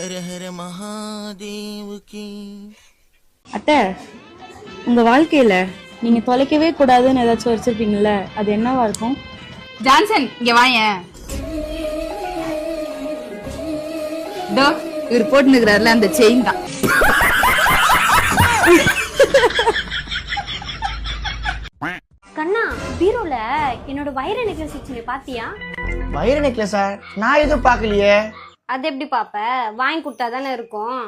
ஹர ஹர மகாதேவுக்கு அத்தை உங்க வாழ்க்கையில நீங்க தொலைக்கவே கூடாதுன்னு ஏதாச்சும் வச்சிருப்பீங்கல்ல அது என்னவா இருக்கும்? ஜான்சன் இங்க வாயேன் இதோ இவர் போட்டுனுக்குறாருல அந்த செயின் தான். கண்ணா பீரோல என்னோட வைர நெக்லஸ் வச்சு பாத்தியா? வைர நெக்லஸா? நான் எதுவும் பார்க்கலையே. அது எப்படி பாப்ப? வாங்கி கொடுத்தா தானே இருக்கும்.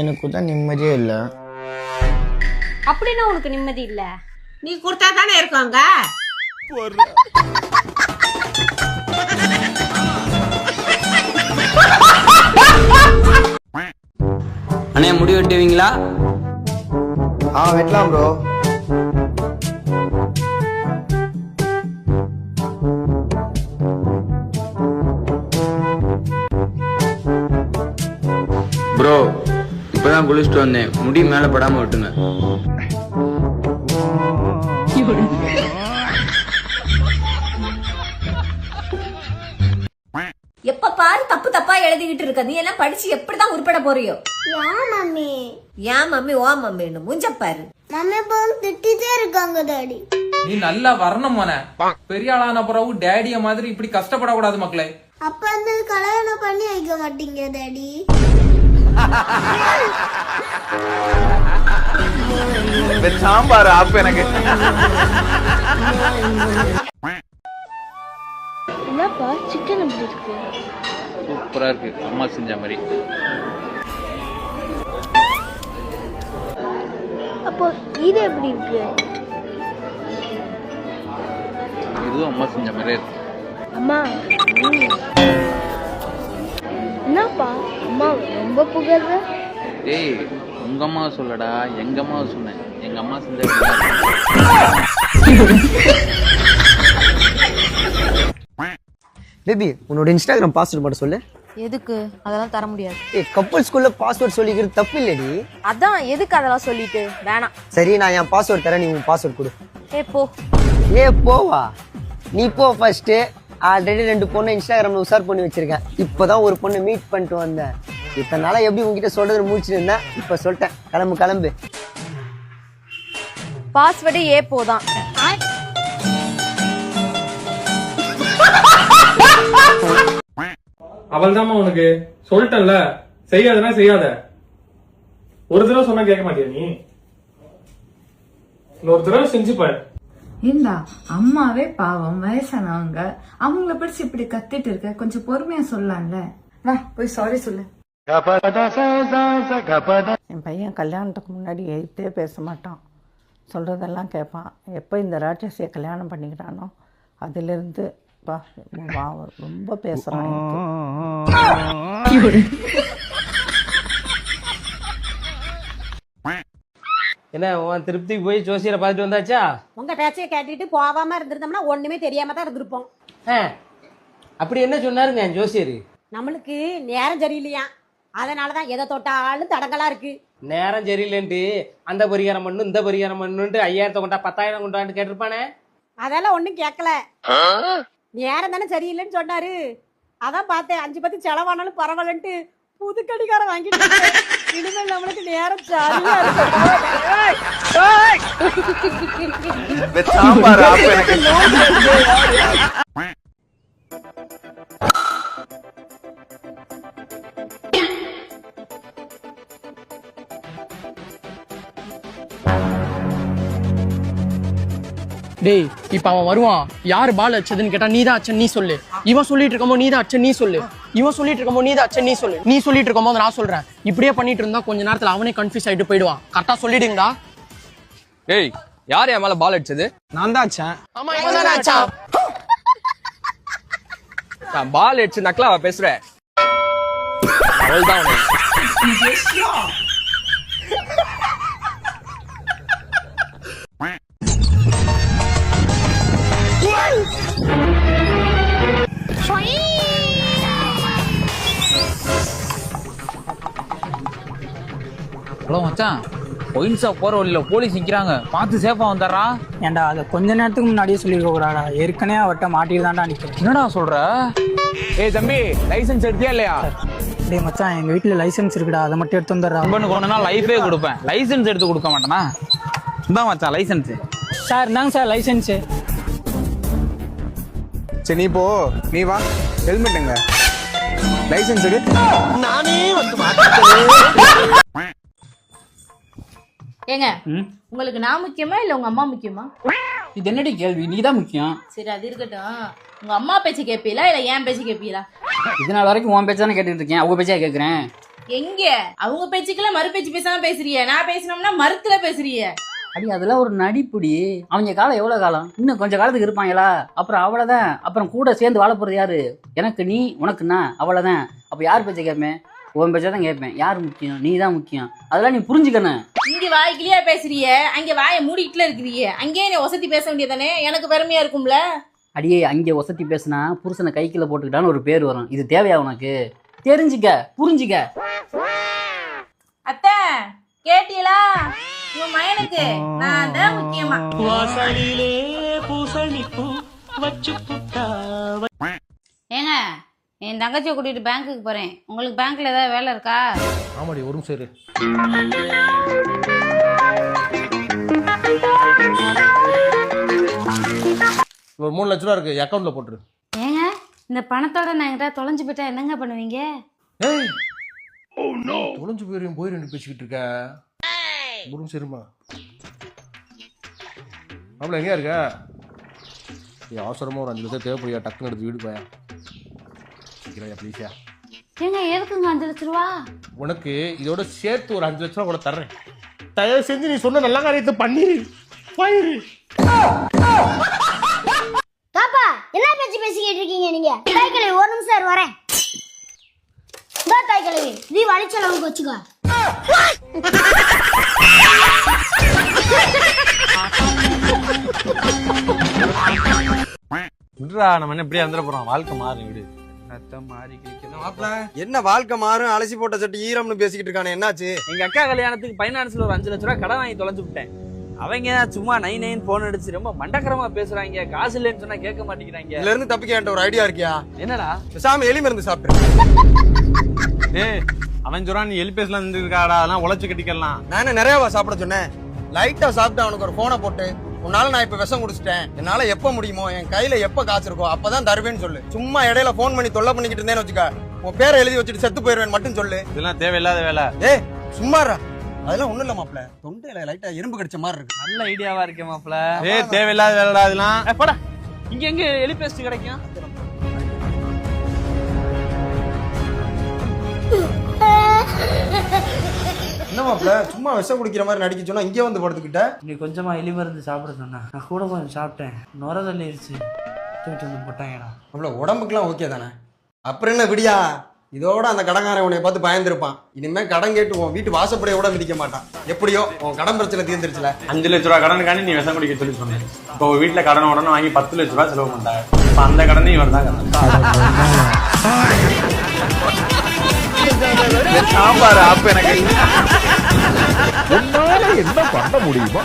எனக்கு தான் நிம்மதியே இல்லை. அப்படின்னா உனக்கு நிம்மதி இல்ல. நீ கொடுத்தா தானே இருக்கோங்க அண்ணே முடி வெட்டுவீங்களா? ஆ வெட்டலாம் ப்ரோ ப்ரோ இப்பதான் குளிச்சுட்டு வந்தேன். முடி மேல படாம வெட்டுங்க. எப்ப பாரு தப்பு தப்பா எழுதிக்கிட்டு இருக்க. நீ எல்லாம் படிச்சு எப்படிதான் உருப்பட போறியோ? மம்மி. ஏன் மம்மி ஓ மம்மின்னு முஞ்ச பாரு. மம்மி இப்போ திட்டிட்டே இருக்காங்க டாடி. நீ நல்லா வரணும் மோனே. பெரிய ஆளான பிறகு டேடிய மாதிரி இப்படி கஷ்டப்படக்கூடாது மக்களே. அப்ப வந்து கல்யாணம் பண்ணி வைக்க மாட்டீங்க டாடி? சாம்பார் ஆப்பு எனக்கு. என்னப்பா சிக்கன் எப்படி இருக்கு? சூப்பரா இருக்கு. அம்மா செஞ்ச மாதிரி. அப்போ இது எப்படி இருக்கு? இதுவும் அம்மா செஞ்ச மாதிரி இருக்கு. அம்மா ரொம்ப புகழ்ற? ஏய் உங்க அம்மா சொல்லடா எங்க அம்மா சொன்னேன். எங்க அம்மா செஞ்ச பேபி உன்னோட இன்ஸ்டாகிராம் பாஸ்வேர்ட் மட்டும் சொல்லு. எதுக்கு? அதெல்லாம் தர முடியாது. ஏ கப்பல் ஸ்கூல்ல பாஸ்வேர்ட் சொல்லிக்கிறது தப்பு இல்லடி. அதான் எதுக்கு அதெல்லாம் சொல்லிட்டு? வேணாம். சரி நான் என் பாஸ்வேர்ட் தரேன் நீ உன் பாஸ்வேர்ட் கொடு. ஏ போ. ஏ போவா. நீ போ ஃபர்ஸ்ட் ஆல்ரெடி ரெண்டு பொண்ணு இன்ஸ்டாகிராம்ல உஷார் பண்ணி வச்சிருக்கேன் இப்போதான் ஒரு பொண்ணு மீட் பண்ணிட்டு வந்தேன். இத்தனை நாளா எப்படி உங்ககிட்ட சொல்றது முடிச்சுட்டு இருந்தேன் இப்போ சொல்லிட்டேன். கிளம்பு கிளம்பு. பாஸ்வேர்டு ஏ போதான். அவள் உனக்கு. சொல்லிட்டேன்ல. செய்யாதனா செய்யாத. ஒரு தடவை சொன்னா கேட்க மாட்டியா நீ? ஒரு தடவை செஞ்சு பாரு. இல்லா அம்மாவே பாவம் வயசானவங்க. அவங்கள பிடிச்சு இப்படி கத்திட்டு இருக்க கொஞ்சம் பொறுமையா சொல்லலாம்ல வா போய் சாரி சொல்லு. என் பையன் கல்யாணத்துக்கு முன்னாடி எதிர்த்தே பேச மாட்டான். சொல்றதெல்லாம் கேட்பான் எப்போ இந்த ராட்சசியை கல்யாணம் பண்ணிக்கிறானோ அதிலிருந்து பா வா, ரொம்ப பேசுறான் எனக்கு. என்ன உன் திருப்திக்கு போய் ஜோசியரை பார்த்துட்டு வந்தாச்சா? உங்க பேச்சைய கேட்டுட்டு போகாம இருந்திருந்தோம்னா ஒண்ணுமே தெரியாம தான் இருந்திருப்போம். அப்படி என்ன சொன்னாருங்க ஜோசியர்? நம்மளுக்கு நேரம் சரியில்லையா? அதனாலதான் எதை தொட்டாலும் தடங்களா இருக்கு. நேரம் சரியில்லைன்ட்டு அந்த பரிகாரம் பண்ணு இந்த பரிகாரம் பண்ணுன்ட்டு ஐயாயிரத்தை கொண்டா பத்தாயிரம் கொண்டான்னு கேட்டிருப்பானே? அதெல்லாம் ஒண்ணும் கேட்கல நேரம் தானே சரியில்லைன்னு சொன்னாரு. அதான் பார்த்தேன் அஞ்சு பத்து செலவானாலும் பரவாயில்லன்ட்டு புது கடிகாரம் வாங்கிட்டு. இனிமேல் நம்மளுக்கு நேரம் சரியா சாம்பார் டேய் இப்ப அவன் வருவான். யாரு பால் அடிச்சதுன்னு கேட்டா நீதான் அச்சன் நீ சொல்லு. இவன் சொல்லிட்டு இருக்கும்போது நீதான் அச்சன் நீ சொல்லு. இவன் சொல்லிட்டு இருக்கும்போது நீதான் அச்சன் நீ சொல்லு. நீ சொல்லிட்டு இருக்கும்போது நான் சொல்றேன். இப்படியே பண்ணிட்டு இருந்தா கொஞ்ச நேரத்துல அவனே கன்ஃபியூஸ் ஆயிட்டு போயிடுவான். கரெக்டா சொல்லிடுங்கடா. ஏய் யார் என் மேல பால் அடிச்சது? நான் தான் அச்சன் ஆமா இவன் தானே அச்சான் நான் பால் அடிச்சு நக்கலா பேசுறேன். அவள்தான் உனக்கு. ஹலோ மச்சான். ஒயின் ஷாப் போற வழியில போலீஸ் நிக்கிறாங்க. பார்த்து சேஃபா வந்துடுறா. ஏன்டா அதை கொஞ்ச நேரத்துக்கு முன்னாடியே சொல்லிருக்க கூடாடா ஏற்கனவே அவட்ட மாட்டிட்டு தான்டா நிக்கிறேன். என்னடா சொல்ற? ஏய் தம்பி லைசென்ஸ் எடுத்தியா இல்லையா? டேய் மச்சான் எங்க வீட்ல லைசென்ஸ் இருக்குடா. அதை மட்டும் எடுத்து வந்துடுறா. நண்பனுக்கு ஒன்றுனா லைஃபே கொடுப்பேன். லைசென்ஸ் எடுத்து கொடுக்க மாட்டேனா? இந்தா மச்சான் லைசென்ஸ் சார் இந்தாங்க சார் லைசென்ஸ் சரி நீ போ. நீ வா. ஹெல்மெட் எங்க? லைசென்ஸ் எடு. நானே வந்து ஏங்க உங்களுக்கு நான் முக்கியமா இல்ல உங்க அம்மா முக்கியமா? இது என்னடி கேள்வி? நீ தான் முக்கியம். சரி அது இருக்கட்டும். உங்க அம்மா பேச்சு கேப்பீங்களா இல்ல ஏன் பேச்சு கேப்பீங்களா இது நாள் வரைக்கும் உன் பேச்சு தானே கேட்டுட்டு இருக்கேன். அவங்க பேச்சா கேட்குறேன் எங்க? அவங்க பேச்சுக்கெல்லாம் மறு பேச்சு பேசாம பேசுறிய நான் பேசினோம்னா மறுத்துல பேசுறிய அடி அதெல்லாம் ஒரு நடிப்புடி. அவங்க காலம் எவ்வளவு காலம்? இன்னும் கொஞ்ச காலத்துக்கு இருப்பாங்களா? அப்புறம் அவ்வளவுதான். அப்புறம் கூட சேர்ந்து வாழ போறது யாரு? எனக்கு நீ உனக்கு நான். அவ்வளவுதான். அப்ப யார் பேச்ச கேட்பேன் உன் பேச்சா தான் கேட்பேன். யார் முக்கியம்? நீ தான் முக்கியம். அதெல்லாம் நீ புரிஞ்சுக்கணும். இங்க வாய் கிளியா பேசுறிய. அங்க வாயை மூடிட்டுல இருக்கிறிய. அங்கேயே நீ வசதி பேச வேண்டியதானே? எனக்கு பெருமையா இருக்கும்ல. அடியே அங்கே வசதி பேசுனா புருஷனை கைக்குள்ள போட்டுக்கிட்டான்னு ஒரு பேர் வரும். இது தேவையா உனக்கு? தெரிஞ்சுக்க புரிஞ்சுக்க. அத்தை கேட்டீங்களா? உங்க மயனுக்கு நான் தான் முக்கியமா. வாசலிலே பூசணிப்பூ வச்சு புட்டா ஏங்க என் தங்கச்சியை கூட்டிட்டு பேங்க்குக்கு போறேன். உங்களுக்கு பேங்க்ல ஏதாவது வேலை இருக்கா? ஆமாடி ஒரு நிமிஷம் இரு. ஒரு மூணு லட்ச ரூபா இருக்கு. அக்கௌண்ட்ல போட்டுரு. ஏங்க இந்த பணத்தோட நான் எங்கிட்ட தொலைஞ்சு போயிட்டா என்னங்க பண்ணுவீங்க? ஏய்! தொலைஞ்சு போயிரும் போய் ரெண்டு பேசிக்கிட்டு இருக்க. ஒரு நிமிஷம் இருமா. அவள எங்கேயா இருக்க? ஏய், அவசரமா ஒரு அஞ்சு லட்சம் தேவைப்படுயா டக்குன்னு எடுத்து வீடு போயா. சீக்கிரம் ப்ளீஸா ஏங்க எதுக்குங்க அஞ்சு லட்ச ரூபா? உனக்கு இதோட சேர்த்து ஒரு அஞ்சு லட்ச ரூபா கூட தர்றேன். தயவு செஞ்சு நீ சொன்ன நல்ல காரியத்தை பண்ணிரு போயிரு. பாப்பா என்ன பேச்சு பேசிக்கிட்டு இருக்கீங்க நீங்க? தாய் கிழவி ஒரு நிமிஷம் இரு, வரேன். இந்த தாய் கிழவி நீ வழிச்சலவுக்கு வச்சுக்கோ. விடுறா நம்ம என்ன இப்படியே இருந்துட போறோம்? வாழ்க்கை மாறும் விடு மாறி என்ன வாழ்க்கை மாறும்? அலசி போட்ட சட்டி ஈரம்னு பேசிக்கிட்டு இருக்கானே என்னாச்சு? எங்க அக்கா கல்யாணத்துக்கு ஃபைனான்ஸ்ல ஒரு அஞ்சு லட்ச ரூபா கடன் வாங்கி தொலைஞ்சு விட்டேன். அவங்க சும்மா நைன் நைன் போன் அடிச்சு ரொம்ப மண்டக்கரமா பேசுறாங்க. காசு இல்லைன்னு சொன்னா கேட்க மாட்டேங்கிறாங்க. இதுல இருந்து தப்பிக்க ஒரு ஐடியா இருக்கியா? என்னடா? பேசாம எலி மருந்து சாப்பிட்டு அவன் சொல்றான் நீ எலி பேசலாம் இருக்காடா அதெல்லாம் உழைச்சு கட்டிக்கலாம். நான் என்ன நிறையவா சாப்பிட சொன்னேன்? லைட்டா சாப்பிட்டு அவனுக்கு ஒரு போனை போட்டு உன்னால நான் இப்ப விஷம் குடிச்சிட்டேன். என்னால எப்ப முடியுமோ என் கையில எப்ப காசு இருக்கோ அப்பதான் தருவேன்னு சொல்லு. சும்மா இடையில போன் பண்ணி தொல்லை பண்ணிக்கிட்டு இருந்தேன்னு வச்சுக்க. உன் பேரை எழுதி வச்சுட்டு செத்து போயிருவேன் மட்டும் சொல்லு. இதெல்லாம் தேவையில்லாத வேலை. ஏய் சும்மாரா அதெல்லாம் ஒண்ணும் இல்ல மாப்ள தொண்டையில லைட்டா எறும்பு கடிச்ச மாதிரி இருக்கு. நல்ல ஐடியாவா இருக்கே மாப்ள ஏய் தேவையில்லாத வேலைடா அதெல்லாம் ஏ, போடா. இங்க எங்க எலி பேஸ்ட் கிடைக்கும்? என்ன சும்மா விஷம் குடிக்கிற மாதிரி நடிக்க சொன்னா இங்கே வந்து படுத்துக்கிட்ட? நீ கொஞ்சமா எலி மருந்து சாப்பிட சொன்னா. நான் கூட கொஞ்சம் சாப்பிட்டேன். நுர தள்ளிருச்சு. தூக்கிட்டு வந்து போட்டாங்கடா மாப்ள உடம்புக்குலாம் ஓகே தானே? அப்புறம் என்ன விடியா? இதோட அந்த கடங்காரன் உன்னை பார்த்து பயந்துருப்பான். இனிமே கடன் கேட்டு உன் வீட்டு வாசப்படியை கூட மிதிக்க மாட்டான். எப்படியோ உன் கடன் பிரச்சனை தீர்ந்துருச்சுல. அஞ்சு லட்ச ரூபா கடனுக்காண்டி நீ விஷம் குடிக்க சொல்லி சொன்னேன் இப்போ வீட்டுல கடன் உடனே வாங்கி பத்து லட்ச ரூபா செலவு பண்ணிட்டாங்க இப்ப அந்த கடனையும் இவர் தான் சாம்பார் ஆப் எனக்கு. என்ன பண்ண முடியுமா